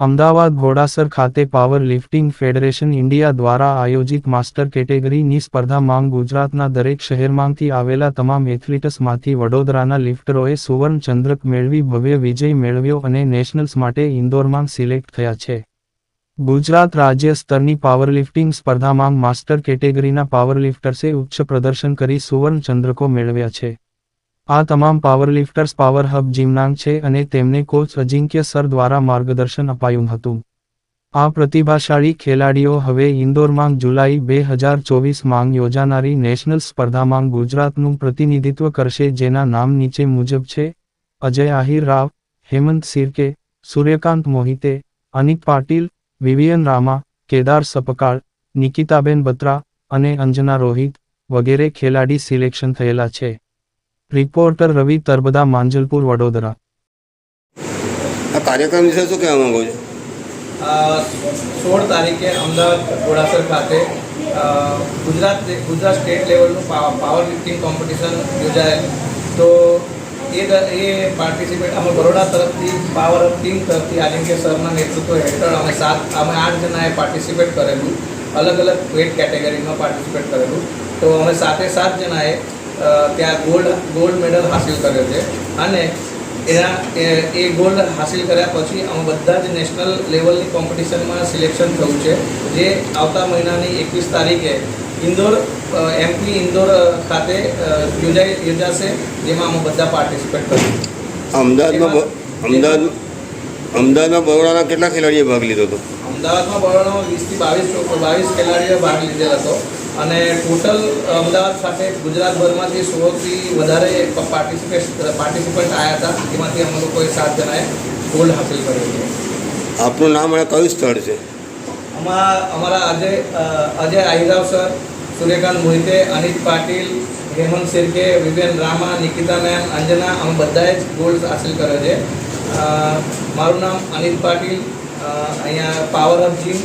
અમદાવાદ ઘોડાસર ખાતે power lifting federation India દ્વારા આયોજિત માસ્ટર કેટેગરીની સ્પર્ધા માંગ ગુજરાતના દરેક શહેરમાંથી આવેલા તમામ એથ્લીટ્સમાંથી વડોદરાના લિફ્ટરોએ સુવર્ણ ચંદ્રક મેળવી, ભવ્ય વિજય મેળવ્યો અને નેશનલ્સ માટે ઇન્દોરમાં સિલેક્ટ થયા છે. ગુજરાત રાજ્ય સ્તરની પાવરલિફ્ટિંગ સ્પર્ધામાં માસ્ટર કેટેગરીના પાવરલિફ્ટર્સે ઉચ્ચ પ્રદર્શન કરી સુવર્ણ ચંદ્રકો મેળવ્યા છે. આ તમામ પાવરલિફ્ટર્સ પાવર હબ જીમનાંગ છે અને તેમને કોચ અજિંક્ય સર દ્વારા માર્ગદર્શન અપાયું હતું. આ પ્રતિભાશાળી ખેલાડીઓ હવે ઇન્દોરમાં જુલાઈ બે હજાર ચોવીસ માંગ યોજાનારી નેશનલ સ્પર્ધામાં ગુજરાતનું પ્રતિનિધિત્વ કરશે જેના નામ નીચે મુજબ છે, અજય આહિર રાવ, હેમંત સિરકે સૂર્યકાંત મોહિતે અનિક પાટીલ, વિવિયન રામા, કેદાર સપકાળ, નિકિતાબેન બત્રા અને અંજના રોહિત વગેરે ખેલાડી સિલેક્શન થયેલા છે. રિપોર્ટર રવિ તરબદા માંજલપુર વડોદરા. આ કાર્યક્રમ વિશે શું કહેવા માંગો છો? સોળ તારીખે અમદાવાદ ઘોડાસર ખાતે ગુજરાત ગુજરાત સ્ટેટ લેવલનું પાવર લિફ્ટિંગ કોમ્પિટિશન યોજાયેલ. તો એ એ પાર્ટિસિપેટ અમે બરોડા તરફથી પાવર ટીમ તરફથી આદિત્ય સરના નેતૃત્વ હેઠળ અમે સાત અમે આઠ જણાએ પાર્ટિસિપેટ કરેલું. અલગ અલગ વેટ કેટેગરીમાં પાર્ટિસિપેટ કરેલું. તો અમે સાતે સાત જણાએ ત્યાં ગોલ્ડ ગોલ્ડ મેડલ હાસિલ કર્યો છે. અને એના એ- એ ગોલ્ડ હાસિલ કર્યા પછી અમે બધા જ નેશનલ લેવલની કોમ્પિટિશનમાં સિલેક્શન થયું છે. જે આવતા મહિનાની એકવીસ તારીખે ઇન્દોર એમપી ઇન્દોર ખાતે યોજાઈ યોજાશે જેમાં અમે બધા પાર્ટિસિપેટ કરીશું અમદાવાદમાં અમદાવાદ અમદાવાદમાં બરોડાના કેટલા ખેલાડીએ ભાગ લીધો હતો? અમદાવાદમાં બરોડામાં વીસથી બાવીસ બાવીસ ખેલાડીઓએ ભાગ લીધેલ હતો. અને ટોટલ અમદાવાદ સાથે ગુજરાતભરમાંથી સોળથી વધારે પાર્ટિસિપેટ પાર્ટિસિપન્ટ આવ્યા હતા. જેમાંથી અમે લોકોએ સાત જણાએ ગોલ્ડ હાંસલ કર્યો છે. આપનું નામ અને કયું સ્થળ છે? અમારા અમારા અજય અજય આહિરાવ સર સૂર્યકાંત મોહિતે અનિત પાટીલ હેમંત શિર્કે વિવેન રામા નિકિતા મેમ અંજના અમે બધાએ જ ગોલ્ડ હાંસલ કર્યો છે. મારું નામ અનિત પાટીલ અહીંયા પાવર અપ જીમ